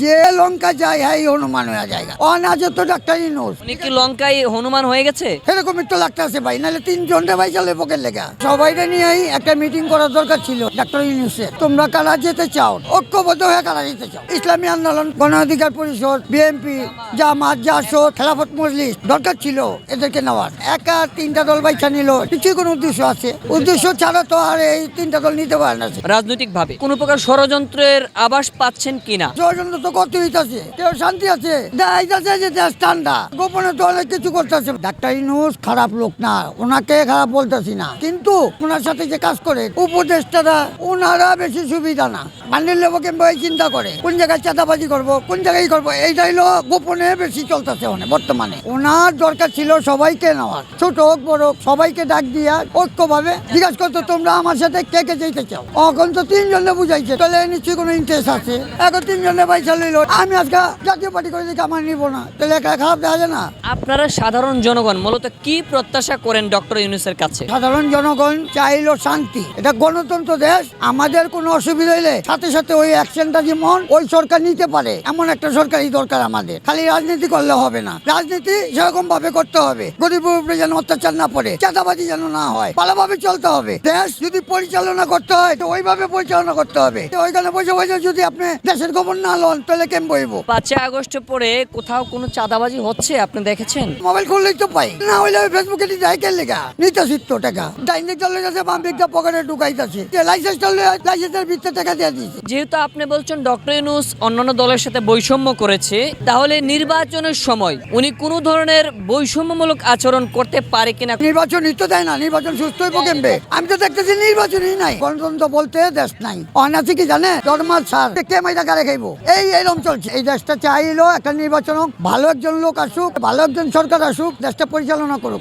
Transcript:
যে লঙ্কা যায় হ্যাঁ হনুমান হয়ে জায়গা অনাজ তো ডাক্তারই নোস। উনি কি লঙ্কায় হনুমান হয়ে গেছে? এরকমই তো লাগতেছে ভাই নাহলে তিনজন রে ভাই চলে পকের লেগা। সবাইকে নিয়েই একটা মিটিং করার দরকার ছিল ডাক্তার ইউনুসের। তোমরা কারা যেতে চাও? ঐক্যবদ্ধ হয়ে কারা যেতে চাও? ইসলামী আন্দোলন গণ অধিকার পরিষদ বিএনপি জামাত জাসদ খেলাফত মজলিস দরকার ছিল এদেরকে নেওয়ার। একা তিনটা দল বাইছা নিল কিছুই কোনো উদ্দেশ্য আছে? উদ্দেশ্য ছাড়া তো আর এই তিনটা দল নিতে পারে না রাজনৈতিক ভাবে কোনো প্রকার ষড়যন্ত্রের আবাস পাচ্ছেন কিনা? ষড়যন্ত্র তো কেউ শান্তি আছে? যে দেশ ঠান্ডা। গোপনে তো অনেক কিছু করতেছে। ডাক্তার ইনুস খারাপ লোক না, ওনাকে খারাপ বলতেছি না। কিন্তু ওনার সাথে যে কাজ করে, উপদেষ্টারা, ওনারা বেশি সুবিধা না। চিন্তা করে, কোন জায়গায় চাঁদাবাজি করব, কোন জায়গায় করব হলো গোপনে বেশি চলতেছে বর্তমানে। ওনার দরকার ছিল সবাইকে নেওয়ার। ছোট হোক, বড় হোক, সবাইকে ডাক দিয়া ঐক্যভাবে জিজ্ঞাসা করতো, তোমরা আমার সাথে কে কে যেতে চাও এখন তো তিনজনে বুঝাইছে। তাহলে নিশ্চয়ই কোনো ইন্টারেস্ট আছে? এখন তিনজনে পয়সা আমি আজকে জাতীয় পার্টি করে দিকে আমার নিব না। তাহলে একা খারাপ দেখা যায় না। আপনারা সাধারণ জনগণ মূলত কি প্রত্যাশা করেন ডক্টর ইউনুসের কাছে? সাধারণ জনগণ চাইলো শান্তি। এটা গণতন্ত্র দেশ আমাদের কোনো অসুবিধা হইলে সাথে সাথে ওই অ্যাকশনটা যেমন ওই সরকার নিতে পারে এমন একটা সরকারই দরকার আমাদের। খালি রাজনীতি করলে হবে না। রাজনীতি সেরকম ভাবে করতে হবে। গরিব উপরে যেন অত্যাচার না পড়ে চাঁদাবাজি যেন না হয় ভালোভাবে চলতে হবে। দেশ যদি পরিচালনা করতে হয় তো ওইভাবে পরিচালনা করতে হবে। ওইখানে বসে বসে যদি আপনি দেশের খবর না লন কেম বইব। পাঁচই আগস্ট পরে কোথাও কোনো চাঁদাবাজি হচ্ছে? আপনি দেখেছেন? মোবাইল খুললেই তো পাই। না হইলে ফেসবুকে যাই কেন লেখা নিতেছি তো টাকা। ডাইন দিক চলে যাচ্ছে বাম দিকটা পকেটে ঢুকাইতেছে। লাইসেন্স লাইসেন্সের ভিতরে টাকা দিয়ে দিয়েছে। যেহেতু আপনি বলছেন ডক্টর ইউনুস অন্যান্য দলের সাথে বৈষম্য করেছে তাহলে নির্বাচনের সময় উনি কোনো ধরনের বৈষম্যমূলক আচরণ করতে পারে কিনা? নির্বাচন তো দেয় না নির্বাচন সুস্থ হইব কেমবে? আমি তো দেখতেছি নির্বাচনই নাই। গণতন্ত্র বলতে দেশ নাই। অনাছি কি জানে? ধর্মাল সার। কে মাইটা কারে খাইব? এই এরকম চলছে। এই দেশটা চাইলো একটা নির্বাচন হোক, ভালো একজন লোক আসুক, ভালো একজন সরকার আসুক, দেশটা পরিচালনা করুক।